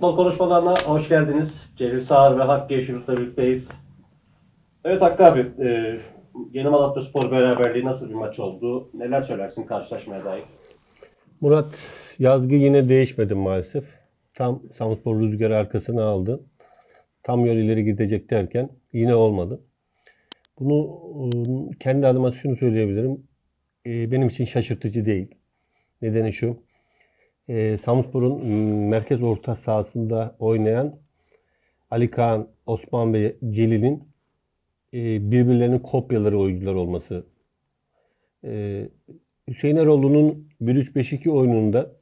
Futbol konuşmalarına hoş geldiniz. Celil Sağar ve Hakkı Yeşilurt'la birlikteyiz. Evet Hakkı abi, e, Yeni Malatya Spor beraberliği nasıl bir maç oldu? Neler söylersin karşılaşmaya dair? Murat yazgı yine değişmedi maalesef. Tam Samspor rüzgarı arkasına aldı. Tam yol ileri gidecek derken yine olmadı. Bunu ıı, kendi adıma şunu söyleyebilirim. Ee, Benim için şaşırtıcı değil. Nedeni şu. Ee, Samspor'un merkez orta sahasında oynayan Ali Kaan, Osman ve Celil'in e, birbirlerinin kopyaları oyuncular olması ee, Hüseyin Eroğlu'nun 1-3-5-2 oyununda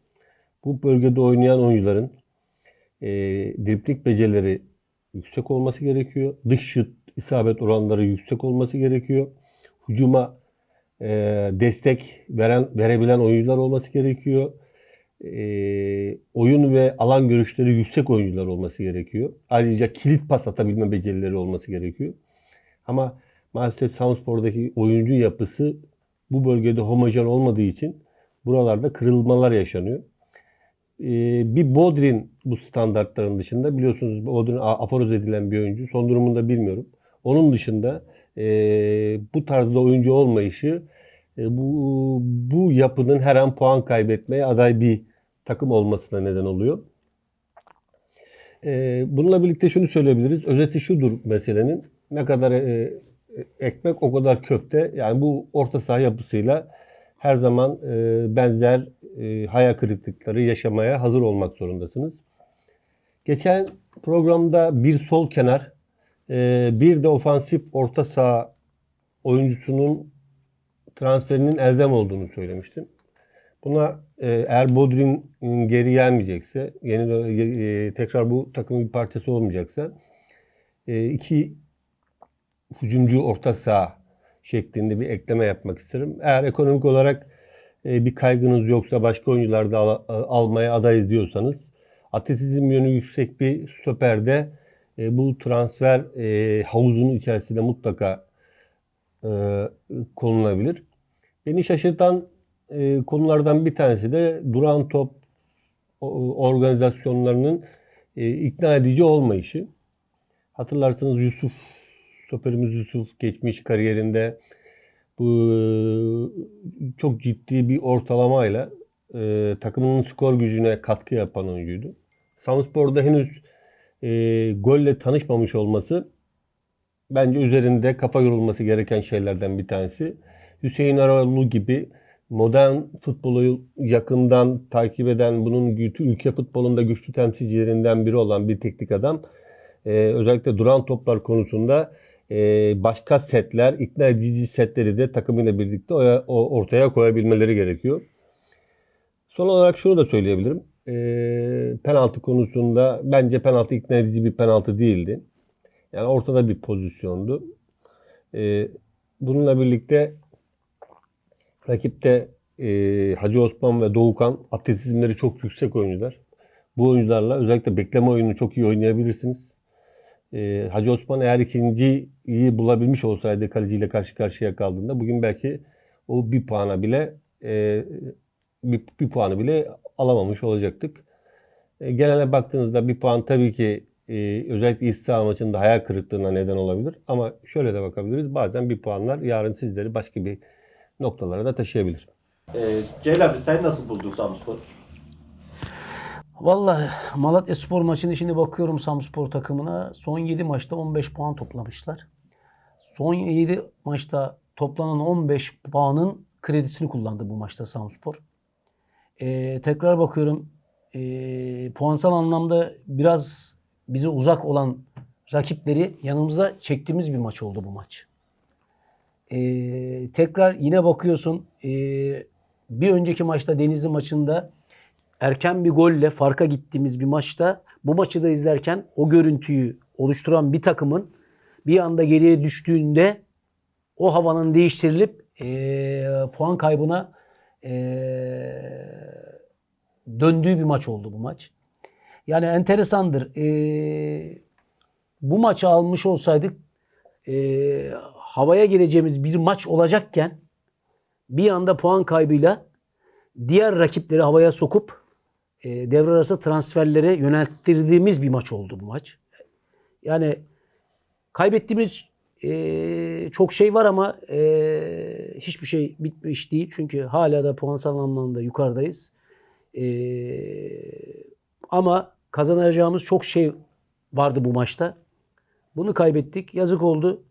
bu bölgede oynayan oyuncuların e, driplik becerileri yüksek olması gerekiyor. Dış şut isabet oranları yüksek olması gerekiyor. Hücuma e, destek veren verebilen oyuncular olması gerekiyor. E, oyun ve alan görüşleri yüksek oyuncular olması gerekiyor. Ayrıca kilit pas atabilme becerileri olması gerekiyor. Ama maalesef Samspor'daki oyuncu yapısı bu bölgede homojen olmadığı için buralarda kırılmalar yaşanıyor. Ee, bir Bodrin bu standartların dışında biliyorsunuz Bodrin aforoz edilen bir oyuncu. Son durumunu da bilmiyorum. Onun dışında e, bu tarzda oyuncu olmayışı bu, bu yapının her an puan kaybetmeye aday bir takım olmasına neden oluyor. E, bununla birlikte şunu söyleyebiliriz. Özeti şudur meselenin. Ne kadar e, ekmek o kadar köfte. Yani bu orta saha yapısıyla her zaman e, benzer e, hayal kırıklıkları yaşamaya hazır olmak zorundasınız. Geçen programda bir sol kenar, e, bir de ofansif orta saha oyuncusunun transferinin elzem olduğunu söylemiştim. Buna e, eğer Bodrin geri gelmeyecekse, yeni e, tekrar bu takımın bir parçası olmayacaksa e, iki hücumcu orta saha şeklinde bir ekleme yapmak isterim. Eğer ekonomik olarak e, bir kaygınız yoksa başka oyuncular da al- almaya aday diyorsanız atletizm yönü yüksek bir stoperde e, bu transfer e, havuzunun içerisinde mutlaka e, konulabilir. Beni şaşırtan e, konulardan bir tanesi de duran top organizasyonlarının e, ikna edici olmayışı. Hatırlarsanız Yusuf, stoperimiz Yusuf geçmiş kariyerinde bu çok ciddi bir ortalamayla e, takımının skor gücüne katkı yapan oyuncuydu. Samspor'da henüz e, golle tanışmamış olması bence üzerinde kafa yorulması gereken şeylerden bir tanesi. Hüseyin Aralı gibi modern futbolu yakından takip eden, bunun ülke futbolunda güçlü temsilcilerinden biri olan bir teknik adam e, özellikle duran toplar konusunda e, başka setler, ikna edici setleri de takımıyla birlikte ortaya koyabilmeleri gerekiyor. Son olarak şunu da söyleyebilirim. E, penaltı konusunda bence penaltı ikna edici bir penaltı değildi. Yani ortada bir pozisyondu. E, bununla birlikte rakipte e, Hacı Osman ve Doğukan atletizmleri çok yüksek oyuncular. Bu oyuncularla özellikle bekleme oyununu çok iyi oynayabilirsiniz. E, Hacı Osman eğer ikinciyi bulabilmiş olsaydı kaleciyle karşı karşıya kaldığında bugün belki o bir puana bile e, bir, bir puanı bile alamamış olacaktık. E, genele baktığınızda bir puan tabii ki e, özellikle saha maçında hayal kırıklığına neden olabilir. Ama şöyle de bakabiliriz. Bazen bir puanlar yarın sizleri başka bir noktalara da taşıyabilir. E, Celil abi sen nasıl buldun Samspor? Vallahi Malatya Spor maçını şimdi bakıyorum Samspor takımına. Son 7 maçta 15 puan toplamışlar. Son 7 maçta toplanan 15 puanın kredisini kullandı bu maçta Samspor. Ee, tekrar bakıyorum ee, puansal anlamda biraz bize uzak olan rakipleri yanımıza çektiğimiz bir maç oldu bu maç. Ee, tekrar yine bakıyorsun ee, bir önceki maçta Denizli maçında erken bir golle farka gittiğimiz bir maçta bu maçı da izlerken o görüntüyü oluşturan bir takımın bir anda geriye düştüğünde o havanın değiştirilip eee, puan kaybına eee, döndüğü bir maç oldu bu maç. Yani enteresandır. Eee, bu maçı almış olsaydık eee, havaya gireceğimiz bir maç olacakken bir anda puan kaybıyla diğer rakipleri havaya sokup e, devre arası transferlere yönelttirdiğimiz bir maç oldu bu maç. Yani kaybettiğimiz e, çok şey var ama e, hiçbir şey bitmiş değil. Çünkü hala da puansal anlamda yukarıdayız. E, ama kazanacağımız çok şey vardı bu maçta. Bunu kaybettik. Yazık oldu.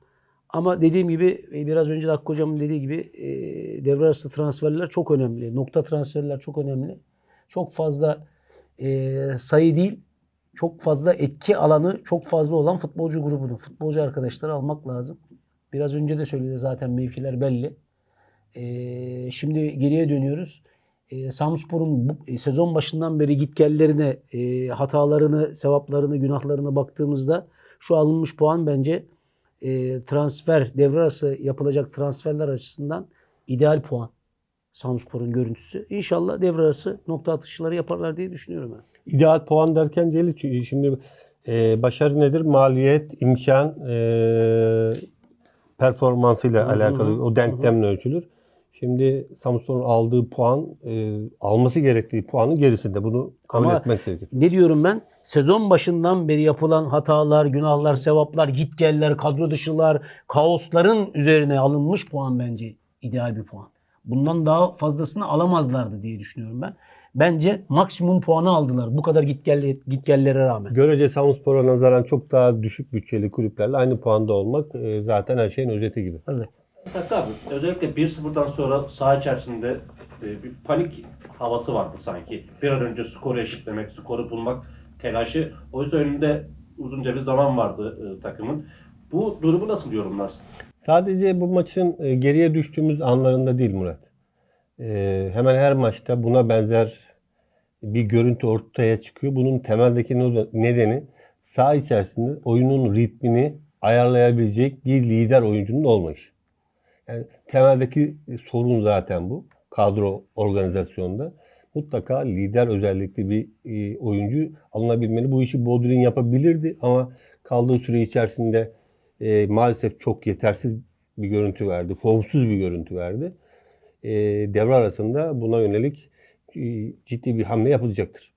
Ama dediğim gibi e, biraz önce de Hakkı Hocam'ın dediği gibi e, devre arası transferler çok önemli. Nokta transferler çok önemli. Çok fazla e, sayı değil, çok fazla etki alanı çok fazla olan futbolcu grubunu, futbolcu arkadaşları almak lazım. Biraz önce de söyledi zaten mevkiler belli. E, şimdi geriye dönüyoruz. E, Samspor'un sezon başından beri gitgellerine, e, hatalarını, sevaplarını, günahlarına baktığımızda şu alınmış puan bence e, transfer, devre arası yapılacak transferler açısından ideal puan. Samspor'un görüntüsü. İnşallah devre arası nokta atışları yaparlar diye düşünüyorum ben. İdeal puan derken çünkü şimdi e, başarı nedir? Maliyet, imkan, e, performansıyla alakalı o denklemle ölçülür. Şimdi Samsun'un aldığı puan e, alması gerektiği puanın gerisinde. Bunu kabul Ama- etmek gerekir. Ne diyorum ben? Sezon başından beri yapılan hatalar, günahlar, sevaplar, gitgeller, kadro dışılar, kaosların üzerine alınmış puan bence ideal bir puan. Bundan daha fazlasını alamazlardı diye düşünüyorum ben. Bence maksimum puanı aldılar bu kadar gitgelle, gitgellere rağmen. Görece Samsunspor'a nazaran çok daha düşük bütçeli kulüplerle aynı puanda olmak e, zaten her şeyin özeti gibi. Evet. Hatta abi özellikle 1-0'dan sonra saha içerisinde e, bir panik havası vardı sanki. Bir an önce skoru eşitlemek, skoru bulmak telaşı. Oysa önünde uzunca bir zaman vardı e, takımın. Bu durumu nasıl yorumlarsın? Sadece bu maçın e, geriye düştüğümüz anlarında değil Murat. E, hemen her maçta buna benzer bir görüntü ortaya çıkıyor. Bunun temeldeki nedeni saha içerisinde oyunun ritmini ayarlayabilecek bir lider oyuncunun olmayışı. Yani temeldeki sorun zaten bu. Kadro organizasyonda. Mutlaka lider özellikli bir e, oyuncu alınabilmeli. Bu işi Bodrin yapabilirdi ama kaldığı süre içerisinde e, maalesef çok yetersiz bir görüntü verdi. Formsuz bir görüntü verdi. E, devre arasında buna yönelik e, ciddi bir hamle yapılacaktır.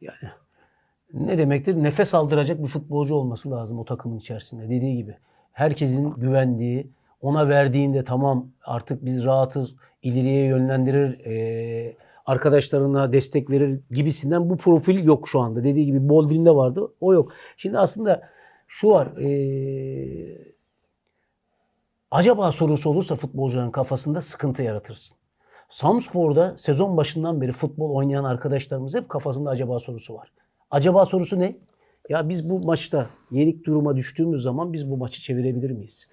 Yani ne demektir? Nefes aldıracak bir futbolcu olması lazım o takımın içerisinde. Dediği gibi. Herkesin güvendiği, ona verdiğinde tamam artık biz rahatız, ileriye yönlendirir, eee, arkadaşlarına destek verir gibisinden bu profil yok şu anda. Dediği gibi Boldrin'de vardı, o yok. Şimdi aslında şu var, eee, acaba sorusu olursa futbolcuların kafasında sıkıntı yaratırsın. Samspor'da sezon başından beri futbol oynayan arkadaşlarımız hep kafasında acaba sorusu var. Acaba sorusu ne? Ya biz bu maçta yenik duruma düştüğümüz zaman biz bu maçı çevirebilir miyiz?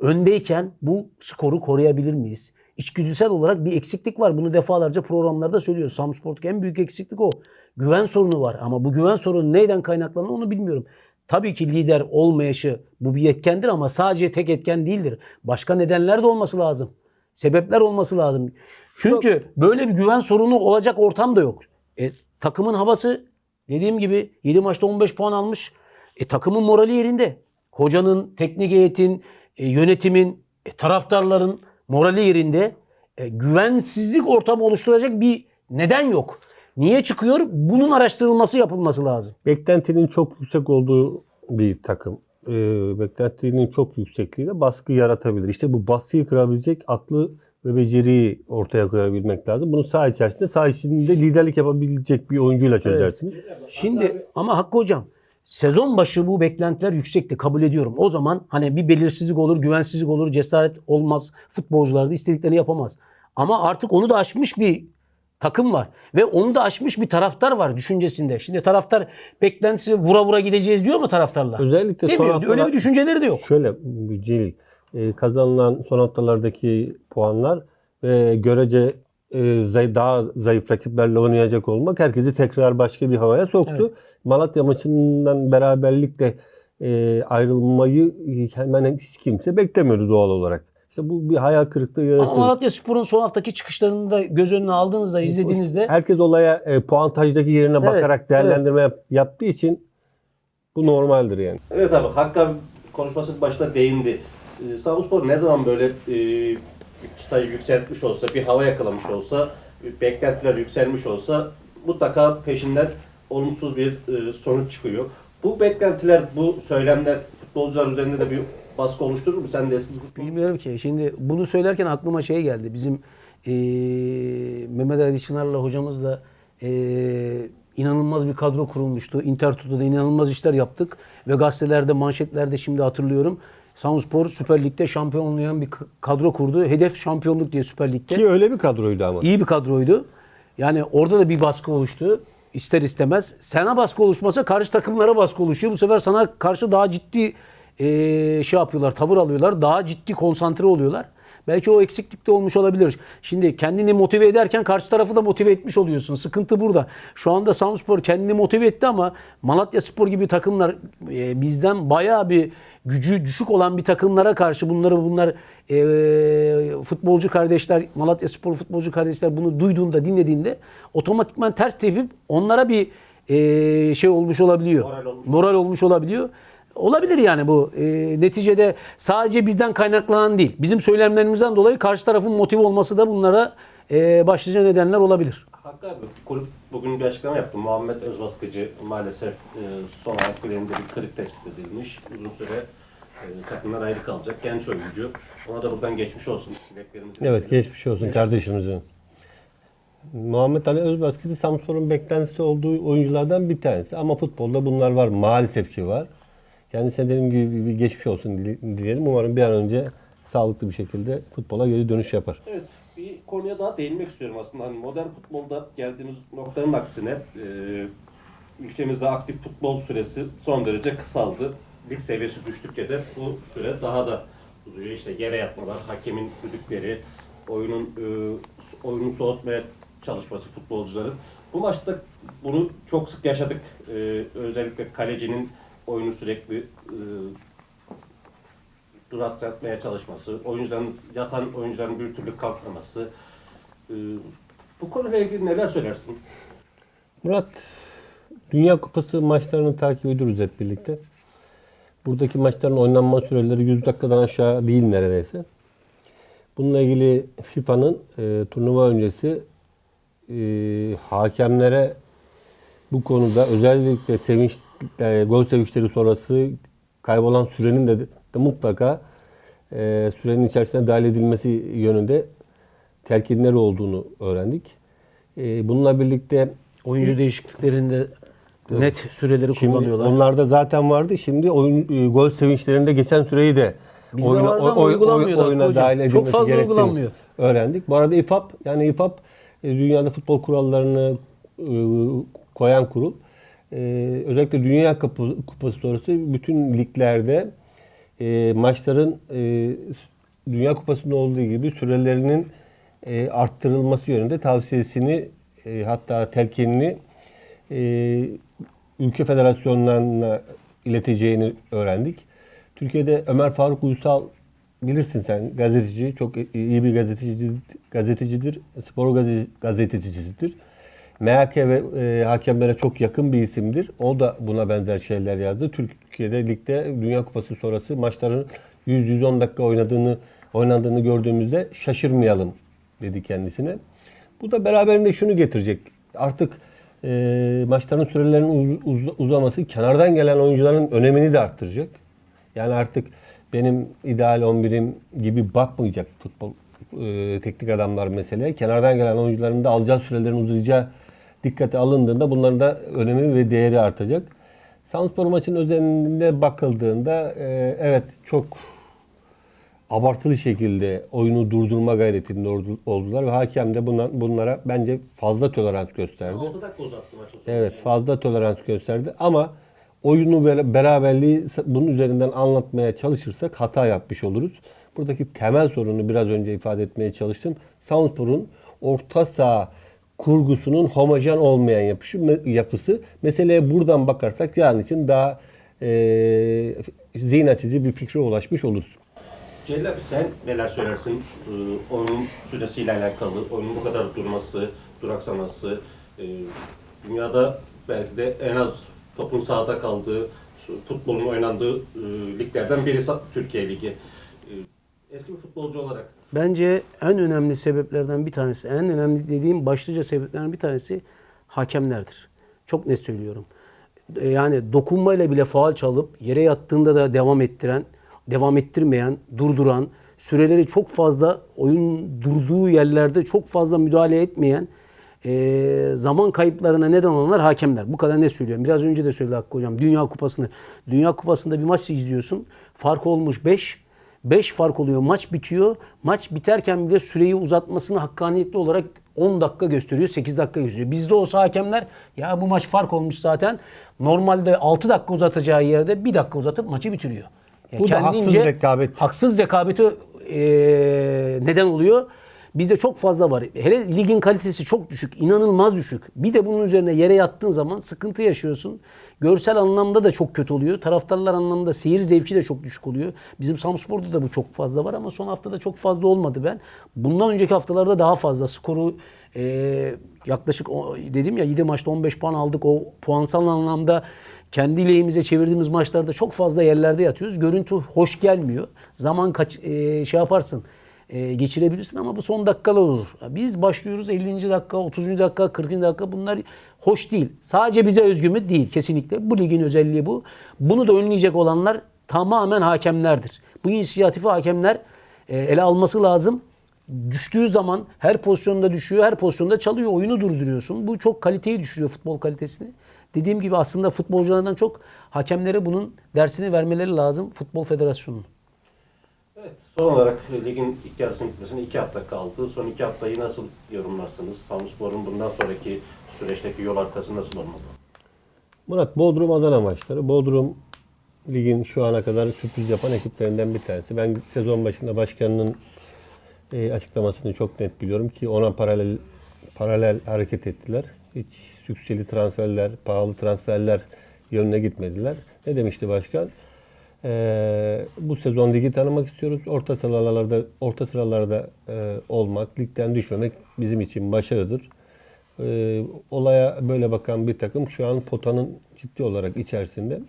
Öndeyken bu skoru koruyabilir miyiz? İçgüdüsel olarak bir eksiklik var. Bunu defalarca programlarda söylüyoruz. Samspor'daki en büyük eksiklik o. Güven sorunu var. Ama bu güven sorunu neyden kaynaklanıyor onu bilmiyorum. Tabii ki lider olmayışı bu bir etkendir ama sadece tek etken değildir. Başka nedenler de olması lazım. Sebepler olması lazım. Çünkü böyle bir güven sorunu olacak ortam da yok. E, takımın havası dediğim gibi 7 maçta 15 puan almış. E, takımın morali yerinde. Hocanın, teknik heyetin, e, yönetimin, e, taraftarların morali yerinde. E, güvensizlik ortamı oluşturacak bir neden yok. Niye çıkıyor? Bunun araştırılması yapılması lazım. Beklentinin çok yüksek olduğu bir takım. Ee, beklentinin çok yüksekliğiyle baskı yaratabilir. İşte bu baskıyı kırabilecek aklı ve beceriyi ortaya koyabilmek lazım. Bunu saha içerisinde, saha içinde liderlik yapabilecek bir oyuncuyla çözersiniz. Şimdi ama Hakkı Hocam sezon başı bu beklentiler yüksekti kabul ediyorum. O zaman hani bir belirsizlik olur, güvensizlik olur, cesaret olmaz. Futbolcular da istediklerini yapamaz. Ama artık onu da aşmış bir takım var. Ve onu da aşmış bir taraftar var düşüncesinde. Şimdi taraftar beklentisi vura vura gideceğiz diyor mu taraftarlar? Özellikle Demiyor. Öyle bir düşünceleri de yok. Şöyle Celil, e, kazanılan son haftalardaki puanlar ve görece e, zay- daha zayıf rakiplerle oynayacak olmak herkesi tekrar başka bir havaya soktu. Malatya maçından beraberlikle e, ayrılmayı hemen hiç kimse beklemiyordu doğal olarak. İşte bu bir hayal kırıklığı Ama yaratıyor. Malatya Spor'un son haftaki çıkışlarını da göz önüne aldığınızda, izlediğinizde Herkes olaya e, puantajdaki yerine Evet, bakarak değerlendirme yap- yaptığı için bu normaldir yani. Evet abi Hakkı konuşmasının başında değindi. Ee, Samspor ne zaman böyle e, çıtayı yükseltmiş olsa, bir hava yakalamış olsa beklentiler yükselmiş olsa mutlaka peşinden olumsuz bir e, sonuç çıkıyor. Bu beklentiler, bu söylemler futbolcular üzerinde de bir baskı oluşturur mu? Sen de eski futbolcusun. Bilmiyorum ki. Şimdi bunu söylerken aklıma şey geldi. Bizim eee Mehmet Ali Çınar'la hocamızla eee inanılmaz bir kadro kurulmuştu. Intertoto'da inanılmaz işler yaptık. Ve gazetelerde, manşetlerde şimdi hatırlıyorum. Samspor Süper Lig'de şampiyon oynayan bir kadro kurdu. Hedef şampiyonluk diye Süper Lig'de. Ki öyle bir kadroydu ama. İyi bir kadroydu. Yani orada da bir baskı oluştu. İster istemez. Sana baskı oluşmasa karşı takımlara baskı oluşuyor. Bu sefer sana karşı daha ciddi eee, şey yapıyorlar, tavır alıyorlar. Daha ciddi konsantre oluyorlar. Belki o eksiklik de olmuş olabilir. Şimdi kendini motive ederken karşı tarafı da motive etmiş oluyorsun. Sıkıntı burada. Şu anda Samspor kendini motive etti ama Malatya Spor gibi takımlar e, bizden bayağı bir gücü düşük olan bir takımlara karşı bunları bunlar e, futbolcu kardeşler, Malatya Spor futbolcu kardeşler bunu duyduğunda, dinlediğinde otomatikman ters tepip onlara bir e, şey olmuş olabiliyor. Moral olmuş. Moral olmuş olabiliyor. Olabilir yani bu. E, neticede sadece bizden kaynaklanan değil. Bizim söylemlerimizden dolayı karşı tarafın motive olması da bunlara e, başlıca nedenler olabilir. Hakkı abi, kulüp bugün bir açıklama yaptı. Muhammed Özbaskıcı maalesef e, son ayak bileğinde bir kırık tespit edilmiş. Uzun süre e, takımdan ayrı kalacak. Genç oyuncu. Ona da buradan geçmiş olsun. Dileklerimizi Evet geçmiş olsun kardeşimizin. Muhammed Ali Özbaskı Samsun'un beklentisi olduğu oyunculardan bir tanesi. Ama futbolda bunlar var. Maalesef ki var. Kendisine dediğim gibi bir geçmiş olsun dile- dilerim. Umarım bir an önce sağlıklı bir şekilde futbola geri dönüş yapar. Evet, konuya daha değinmek istiyorum aslında. Hani modern futbolda geldiğimiz noktanın aksine e, ülkemizde aktif futbol süresi son derece kısaldı. Lig seviyesi düştükçe de bu süre daha da uzuyor. İşte yere yatmalar, hakemin düdükleri, oyunun e, oyunu soğutmaya çalışması futbolcuların. Bu maçta bunu çok sık yaşadık. E, özellikle kalecinin oyunu sürekli e, duraklatmaya çalışması, oyuncuların yatan oyuncuların bir türlü kalkmaması. Ee, bu konuyla ilgili neler söylersin? Murat, Dünya Kupası maçlarını takip ediyoruz hep birlikte. Buradaki maçların oynanma süreleri 100 dakikadan aşağı değil neredeyse. Bununla ilgili FIFA'nın e, turnuva öncesi e, hakemlere bu konuda özellikle sevinç e, gol sevinçleri sonrası kaybolan sürenin de, de mutlaka e, sürenin içerisine dahil edilmesi yönünde telkinleri olduğunu öğrendik. E, bununla birlikte Oyuncu değişikliklerinde net süreleri Şimdi kullanıyorlar. onlarda zaten vardı. Şimdi oyun e, gol sevinçlerinde geçen süreyi de Bizde vardı ama uygulanmıyor oyuna hocam. dahil Çok edilmesi fazla gerektiğini uygulanmıyor. öğrendik. Bu arada İFAB yani İFAB e, dünyada futbol kurallarını e, koyan kurul. E, özellikle Dünya Kupası sonrası bütün liglerde e, maçların e, Dünya Kupası'nda olduğu gibi sürelerinin e, arttırılması yönünde tavsiyesini e, hatta telkinini e, ülke federasyonlarına ileteceğini öğrendik. Türkiye'de Ömer Faruk Uysal bilirsin sen gazeteci, çok iyi bir gazetecidir, gazetecidir spor gazete- gazetecisidir. MHK ve e, hakemlere çok yakın bir isimdir. O da buna benzer şeyler yazdı. Türkiye'de ligde Dünya Kupası sonrası maçların 100-110 dakika oynadığını oynandığını gördüğümüzde şaşırmayalım dedi kendisine. Bu da beraberinde şunu getirecek. Artık e, maçların sürelerinin uz- uz- uzaması kenardan gelen oyuncuların önemini de arttıracak. Yani artık benim ideal 11'im gibi bakmayacak futbol e, teknik adamlar meseleye. Kenardan gelen oyuncuların da alacağı sürelerin uzayacağı dikkate alındığında bunların da önemi ve değeri artacak. Samspor maçının özelinde bakıldığında e, evet çok abartılı şekilde oyunu durdurma gayretinde oldu- oldular ve hakem de buna, bunlara bence fazla tolerans gösterdi. 6 dakika uzattı sonra. Evet fazla tolerans gösterdi ama oyunu ve beraberliği bunun üzerinden anlatmaya çalışırsak hata yapmış oluruz. Buradaki temel sorunu biraz önce ifade etmeye çalıştım. Samspor'un orta saha kurgusunun homojen olmayan yapışı, yapısı. Meseleye buradan bakarsak yarın için daha e, zihin açıcı bir fikre ulaşmış oluruz. Celal abi sen neler söylersin ee, süresiyle alakalı, oyunun bu kadar durması, duraksaması, ee, dünyada belki de en az topun sahada kaldığı, futbolun oynandığı e, liglerden birisi Türkiye Ligi. Eski bir futbolcu olarak Bence en önemli sebeplerden bir tanesi, en önemli dediğim başlıca sebeplerden bir tanesi hakemlerdir. Çok net söylüyorum. E, Yani dokunmayla bile faal çalıp yere yattığında da devam ettiren, devam ettirmeyen, durduran, süreleri çok fazla oyun durduğu yerlerde çok fazla müdahale etmeyen, e, zaman kayıplarına neden olanlar hakemler. Bu kadar ne söylüyorum. Biraz önce de söyledi Hakkı Hocam. Dünya Kupası'nı. Dünya Kupası'nda bir maç izliyorsun. Fark olmuş 5. 5 fark oluyor. Maç bitiyor. Maç biterken bile süreyi uzatmasını hakkaniyetli olarak 10 dakika gösteriyor, 8 dakika gösteriyor. Bizde olsa hakemler ya bu maç fark olmuş zaten. Normalde 6 dakika uzatacağı yerde 1 dakika uzatıp maçı bitiriyor. Ya Bu da haksız rekabet. Haksız rekabeti e, neden oluyor. Bizde çok fazla var. Hele ligin kalitesi çok düşük. inanılmaz düşük. Bir de bunun üzerine yere yattığın zaman sıkıntı yaşıyorsun. Görsel anlamda da çok kötü oluyor. Taraftarlar anlamda seyir zevki de çok düşük oluyor. Bizim Samspor'da da bu çok fazla var ama son haftada çok fazla olmadı ben. Bundan önceki haftalarda daha fazla skoru e, yaklaşık dedim ya 7 maçta 15 puan aldık. O puansal anlamda kendi lehimize çevirdiğimiz maçlarda çok fazla yerlerde yatıyoruz. Görüntü hoş gelmiyor. Zaman kaç e, şey yaparsın e, geçirebilirsin ama bu son dakikalar olur. Biz başlıyoruz 50. dakika, 30. dakika, 40. dakika bunlar hoş değil. Sadece bize özgü mü? Değil kesinlikle. Bu ligin özelliği bu. Bunu da önleyecek olanlar tamamen hakemlerdir. Bu inisiyatifi hakemler e, ele alması lazım. Düştüğü zaman her pozisyonda düşüyor, her pozisyonda çalıyor, oyunu durduruyorsun. Bu çok kaliteyi düşürüyor futbol kalitesini. Dediğim gibi aslında futbolculardan çok hakemlere bunun dersini vermeleri lazım Futbol Federasyonu'nun. Evet, son olarak ligin ilk yarısının bitmesine iki hafta kaldı. Son iki haftayı nasıl yorumlarsınız? Samspor'un bundan sonraki süreçteki yol arkası nasıl olmalı? Murat Bodrum Adana maçları. Bodrum ligin şu ana kadar sürpriz yapan ekiplerinden bir tanesi. Ben sezon başında başkanının e, açıklamasını çok net biliyorum ki ona paralel paralel hareket ettiler. Hiç sükseli transferler, pahalı transferler yönüne gitmediler. Ne demişti başkan? Ee, bu sezon ligi tanımak istiyoruz. Orta sıralarda orta sıralarda e, olmak, ligden düşmemek bizim için başarıdır. Ee, olaya böyle bakan bir takım şu an potanın ciddi olarak içerisinde.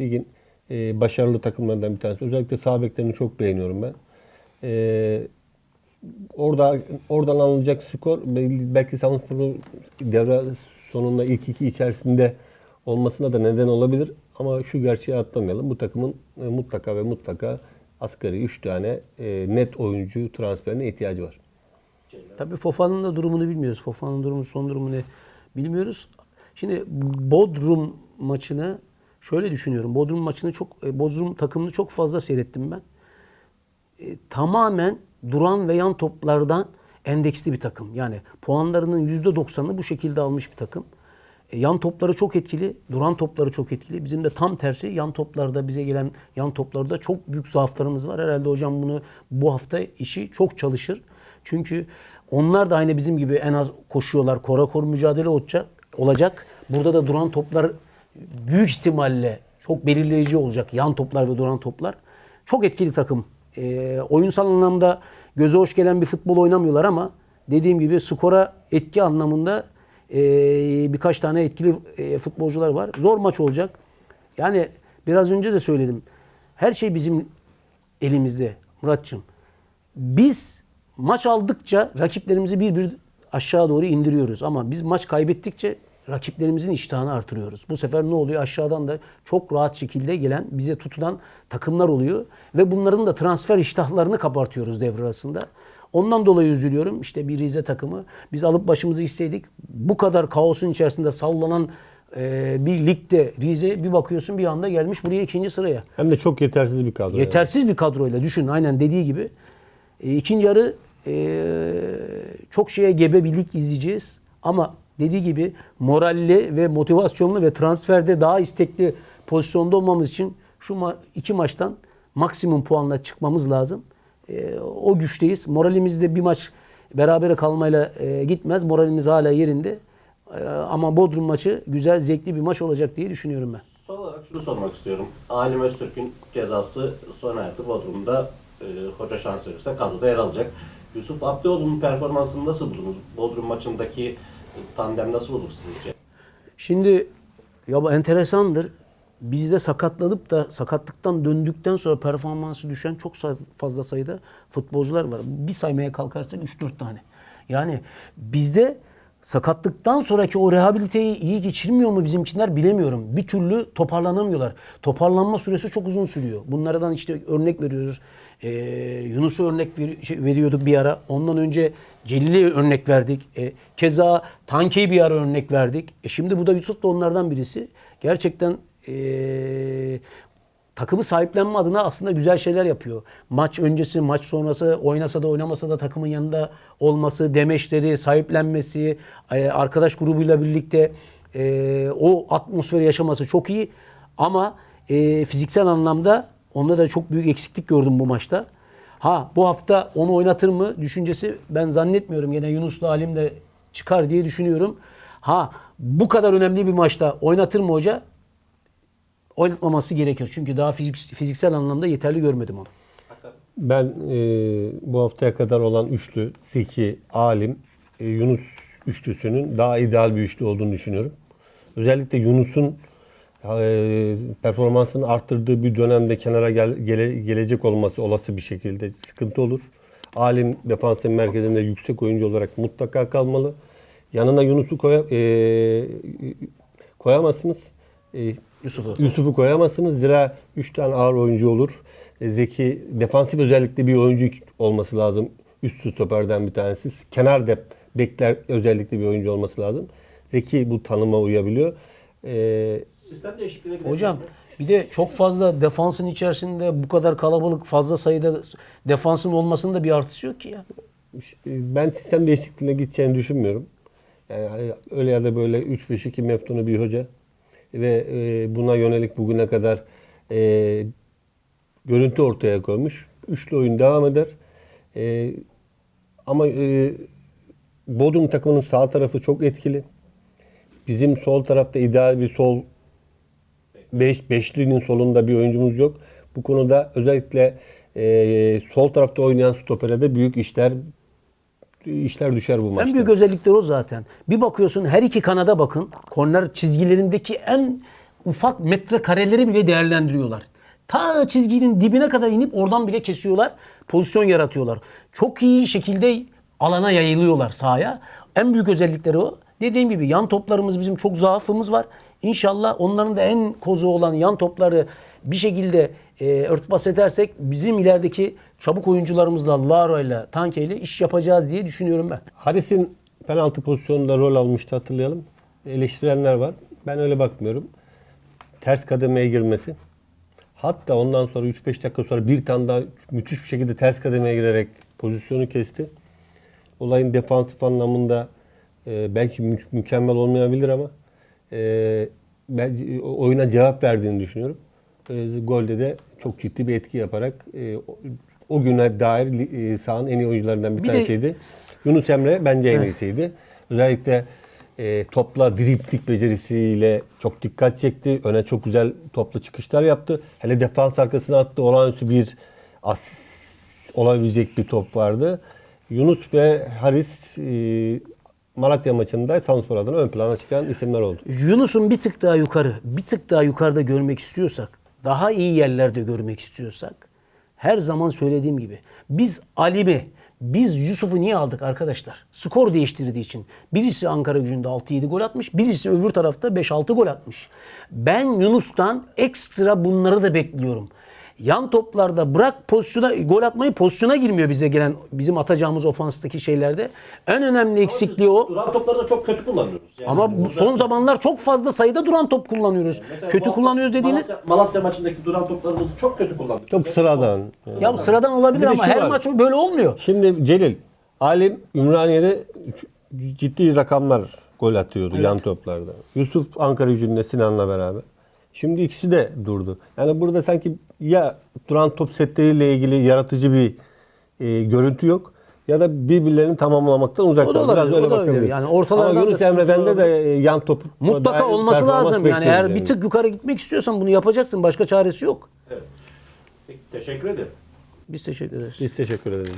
Ligin e, başarılı takımlarından bir tanesi. Özellikle sağ beklerini çok beğeniyorum ben. Ee, orada oradan alınacak skor belki, Samsun'un devre sonunda ilk iki içerisinde olmasına da neden olabilir. Ama şu gerçeği atlamayalım. Bu takımın e, mutlaka ve mutlaka asgari 3 tane e, net oyuncu transferine ihtiyacı var. Tabii Fofan'ın da durumunu bilmiyoruz. Fofan'ın durumu, son durumu ne bilmiyoruz. Şimdi Bodrum maçını şöyle düşünüyorum. Bodrum maçını çok e, Bodrum takımını çok fazla seyrettim ben. E, tamamen duran ve yan toplardan endeksli bir takım. Yani puanlarının %90'ını bu şekilde almış bir takım. E, yan topları çok etkili, duran topları çok etkili. Bizim de tam tersi yan toplarda bize gelen yan toplarda çok büyük zaaflarımız var. Herhalde hocam bunu bu hafta işi çok çalışır. Çünkü onlar da aynı bizim gibi en az koşuyorlar. Kora kor mücadele olacak. Burada da duran toplar büyük ihtimalle çok belirleyici olacak. Yan toplar ve duran toplar. Çok etkili takım. E, oyunsal anlamda göze hoş gelen bir futbol oynamıyorlar ama dediğim gibi skora etki anlamında e, birkaç tane etkili e, futbolcular var. Zor maç olacak. Yani biraz önce de söyledim. Her şey bizim elimizde Muratçım. Biz maç aldıkça rakiplerimizi bir bir aşağı doğru indiriyoruz. Ama biz maç kaybettikçe rakiplerimizin iştahını artırıyoruz. Bu sefer ne oluyor? Aşağıdan da çok rahat şekilde gelen, bize tutulan takımlar oluyor. Ve bunların da transfer iştahlarını kabartıyoruz devre arasında. Ondan dolayı üzülüyorum. İşte bir Rize takımı. Biz alıp başımızı isteydik. Bu kadar kaosun içerisinde sallanan e, bir ligde Rize bir bakıyorsun bir anda gelmiş buraya ikinci sıraya. Hem de çok yetersiz bir kadro. yani. Yetersiz bir kadroyla düşün aynen dediği gibi. E, ikinci yarı e, çok şeye gebe bir lig izleyeceğiz. Ama dediği gibi moralli ve motivasyonlu ve transferde daha istekli pozisyonda olmamız için şu ma- iki maçtan maksimum puanla çıkmamız lazım. E, o güçteyiz. Moralimiz de bir maç berabere kalmayla e, gitmez. Moralimiz hala yerinde. E, ama Bodrum maçı güzel, zevkli bir maç olacak diye düşünüyorum ben. Son olarak şunu sormak istiyorum. Alim Öztürk'ün cezası sona erdi. Bodrum'da e, hoca şans verirse kadroda yer alacak. Yusuf Abdioğlu'nun performansını nasıl buldunuz? Bodrum maçındaki tandem nasıl olur sizce? Şimdi ya bu enteresandır. Bizde sakatlanıp da sakatlıktan döndükten sonra performansı düşen çok fazla sayıda futbolcular var. Bir saymaya kalkarsak 3-4 tane. Yani bizde sakatlıktan sonraki o rehabiliteyi iyi geçirmiyor mu bizimkiler bilemiyorum. Bir türlü toparlanamıyorlar. Toparlanma süresi çok uzun sürüyor. Bunlardan işte örnek veriyoruz. Ee, Yunus'u örnek ver- şey, veriyorduk bir ara. Ondan önce Celil'e örnek verdik. E, keza Tanke'yi bir ara örnek verdik. E, şimdi bu da Yusuf da onlardan birisi. Gerçekten e, takımı sahiplenme adına aslında güzel şeyler yapıyor. Maç öncesi, maç sonrası oynasa da oynamasa da takımın yanında olması, demeçleri, sahiplenmesi, e, arkadaş grubuyla birlikte e, o atmosferi yaşaması çok iyi. Ama e, fiziksel anlamda onda da çok büyük eksiklik gördüm bu maçta. Ha bu hafta onu oynatır mı düşüncesi ben zannetmiyorum. Yine Yunus'la Halim de çıkar diye düşünüyorum. Ha bu kadar önemli bir maçta oynatır mı hoca? Oynatmaması gerekir. Çünkü daha fizik, fiziksel anlamda yeterli görmedim onu. Ben e, bu haftaya kadar olan üçlü, Zeki, Alim, e, Yunus üçlüsünün daha ideal bir üçlü olduğunu düşünüyorum. Özellikle Yunus'un e, performansını arttırdığı bir dönemde kenara gel, gele- gelecek olması olası bir şekilde sıkıntı olur. Alim defansın merkezinde yüksek oyuncu olarak mutlaka kalmalı. Yanına Yunus'u koya, e, koyamazsınız. E, Yusuf'u. Yusuf'u koyamazsınız. Zira 3 tane ağır oyuncu olur. E, Zeki defansif özellikle bir oyuncu olması lazım. Üst stoperden bir tanesi. Kenar dep bekler özellikle bir oyuncu olması lazım. Zeki bu tanıma uyabiliyor. E, Sistem değişikliğine gidelim. Hocam bir de çok fazla defansın içerisinde bu kadar kalabalık fazla sayıda defansın olmasının da bir artısı yok ki ya. ben sistem değişikliğine gideceğini düşünmüyorum. Yani hani öyle ya da böyle 3-5-2 meftunu bir hoca ve e, buna yönelik bugüne kadar e, görüntü ortaya koymuş. Üçlü oyun devam eder. E, ama Bodrum takımının sağ tarafı çok etkili. Bizim sol tarafta ideal bir sol beş, beşlinin solunda bir oyuncumuz yok. Bu konuda özellikle e, sol tarafta oynayan stopere de büyük işler işler düşer bu maçta. En büyük özellikleri o zaten. Bir bakıyorsun her iki kanada bakın. Korner çizgilerindeki en ufak metrekareleri bile değerlendiriyorlar. Ta çizginin dibine kadar inip oradan bile kesiyorlar. Pozisyon yaratıyorlar. Çok iyi şekilde alana yayılıyorlar sahaya. En büyük özellikleri o. Dediğim gibi yan toplarımız bizim çok zaafımız var. İnşallah onların da en kozu olan yan topları bir şekilde e, örtbas edersek bizim ilerideki çabuk oyuncularımızla Lara ile Tanke ile iş yapacağız diye düşünüyorum ben. Haris'in penaltı pozisyonunda rol almıştı hatırlayalım. Eleştirenler var. Ben öyle bakmıyorum. Ters kademeye girmesi. Hatta ondan sonra 3-5 dakika sonra bir tane daha müthiş bir şekilde ters kademeye girerek pozisyonu kesti. Olayın defansif anlamında e, belki mü- mükemmel olmayabilir ama e, ben oyuna cevap verdiğini düşünüyorum. E, golde de çok ciddi bir etki yaparak e, o, o güne dair e, sahanın en iyi oyuncularından bir, Bir de- tanesiydi. Yunus Emre bence en iyisiydi. Özellikle e, topla driplik becerisiyle çok dikkat çekti. Öne çok güzel toplu çıkışlar yaptı. Hele defans arkasına attı. Olağanüstü bir asist olabilecek bir top vardı. Yunus ve Haris e, Malatya maçında Samspor adına ön plana çıkan isimler oldu. Yunus'un bir tık daha yukarı, bir tık daha yukarıda görmek istiyorsak, daha iyi yerlerde görmek istiyorsak, her zaman söylediğim gibi biz Alim'i, biz Yusuf'u niye aldık arkadaşlar? Skor değiştirdiği için. Birisi Ankara gücünde 6-7 gol atmış, birisi öbür tarafta 5-6 gol atmış. Ben Yunus'tan ekstra bunları da bekliyorum. Yan toplarda bırak pozisyona gol atmayı pozisyona girmiyor bize gelen bizim atacağımız ofanstaki şeylerde. En önemli eksikliği o. Duran topları da çok kötü kullanıyoruz. Yani Ama bu burada- son zamanlar çok fazla sayıda duran top kullanıyoruz. Mesela Kötü kullanıyoruz dediğiniz Malatya, Malatya maçındaki duran toplarımızı çok kötü kullandık. Çok sıradan. ya bu sıradan olabilir ama her var. maç böyle olmuyor. Şimdi Celil, Alim Ümraniye'de ciddi rakamlar gol atıyordu yan toplarda. Yusuf Ankara gücünde Sinan'la beraber. Şimdi ikisi de durdu. Yani burada sanki ya duran top setleriyle ilgili yaratıcı bir e, görüntü yok ya da birbirlerini tamamlamaktan uzaklar. olabilir, Biraz öyle bakabiliriz. Yani ortalardan Ama da Yunus Emre'den de, de e, yan top Mutlaka olması lazım. Yani eğer bir tık yukarı gitmek istiyorsan bunu yapacaksın. Başka çaresi yok. Evet. Peki, teşekkür ederim. Biz teşekkür ederiz. Biz teşekkür ederiz.